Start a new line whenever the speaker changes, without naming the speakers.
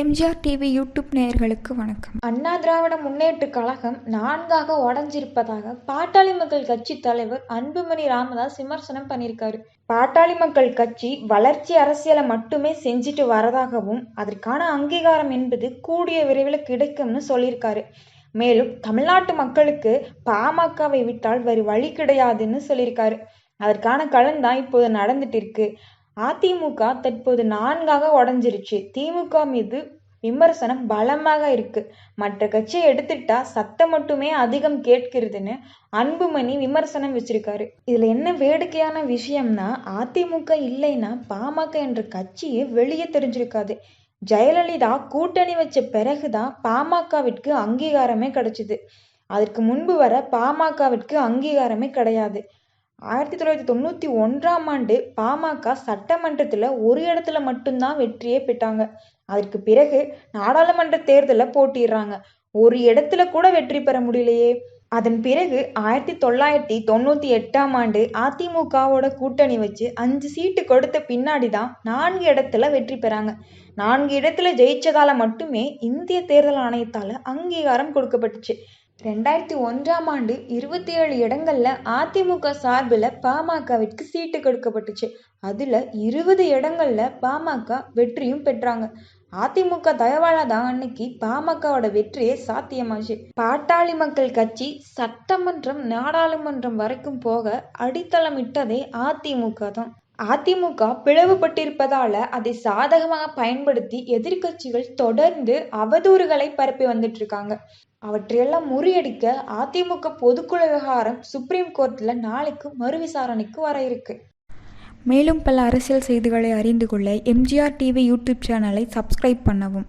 MGR TV YouTube நேயர்களுக்கு வணக்கம்.
அண்ணா திராவிட முன்னேற்ற கழகம் நான்காக உடஞ்சிருப்பதாக பாட்டாளி மக்கள் கட்சி தலைவர் அன்புமணி ராமதாஸ் விமர்சனம் பண்ணியிருக்காரு. பாட்டாளி மக்கள் கட்சி வளர்ச்சி அரசியலை மட்டுமே செஞ்சுட்டு வரதாகவும் அதற்கான அங்கீகாரம் என்பது கூடிய விரைவில் கிடைக்கும்னு சொல்லியிருக்காரு. மேலும் தமிழ்நாட்டு மக்களுக்கு பாமகவை விட்டால் வேறு வழி கிடையாதுன்னு சொல்லியிருக்காரு. அதற்கான களம் தான் இப்போது நடந்துட்டு இருக்கு. அதிமுக தற்போது நான்காக உடஞ்சிருச்சு. திமுக மீது விமர்சனம் பலமாக இருக்கு. மற்ற கட்சியை எடுத்துட்டா சத்தம் மட்டுமே அதிகம் கேட்கிறதுன்னு அன்புமணி விமர்சனம் வச்சிருக்காரு. இதுல என்ன வேடிக்கையான விஷயம்னா அதிமுக இல்லைன்னா பாமக என்ற கட்சியே வெளியே தெரிஞ்சிருக்காது. ஜெயலலிதா கூட்டணி வச்ச பிறகுதான் பாமகவிற்கு அங்கீகாரமே கிடைச்சிது. அதற்கு முன்பு வர பாமகவிற்கு அங்கீகாரமே கிடையாது. ஆயிரத்தி தொள்ளாயிரத்தி தொண்ணூற்றி ஒன்றாம் ஆண்டு பாமக சட்டமன்றத்தில் ஒரு இடத்துல மட்டும்தான் வெற்றியே பெற்றாங்க. அதற்கு பிறகு நாடாளுமன்ற தேர்தலில் போட்டிடுறாங்க ஒரு இடத்துல கூட வெற்றி பெற முடியலையே. அதன் பிறகு ஆயிரத்தி தொள்ளாயிரத்தி தொண்ணூற்றி எட்டாம் ஆண்டு அதிமுகவோட கூட்டணி வச்சு அஞ்சு சீட்டு கொடுத்த பின்னாடி தான் நான்கு இடத்துல வெற்றி பெறாங்க. நான்கு இடத்துல ஜெயிச்சதால மட்டுமே இந்திய தேர்தல் ஆணையத்தால் அங்கீகாரம் கொடுக்கப்பட்டுச்சு. ரெண்டாயிரத்தி ஒன்றாம் ஆண்டு இருபத்தி ஏழு இடங்கள்ல அதிமுக சார்பில் பாமகவிற்கு சீட்டு கொடுக்கப்பட்டுச்சு. அதுல இருபது இடங்கள்ல பாமக வெற்றியும் பெற்றாங்க. அதிமுக தயவால தான் அன்னைக்கு பாமகவோட வெற்றியே சாத்தியமாச்சு. பாட்டாளி மக்கள் கட்சி சட்டமன்றம் நாடாளுமன்றம் வரைக்கும் போக அடித்தளமிட்டதே அதிமுக தான். அதிமுக பிளவுபட்டிருப்பதால அதை சாதகமாக பயன்படுத்தி எதிர்க்கட்சிகள் தொடர்ந்து அவதூறுகளை பரப்பி வந்துட்டு இருக்காங்க. அவற்றையெல்லாம் முறியடிக்க அதிமுக பொதுக்குழு விவகாரம் சுப்ரீம் கோர்ட்டில் நாளைக்கு மறு விசாரணைக்கு வர இருக்கு.
மேலும் பல அரசியல் செய்திகளை அறிந்து கொள்ள எம்ஜிஆர் டிவி யூடியூப் சேனலை சப்ஸ்கிரைப் பண்ணவும்.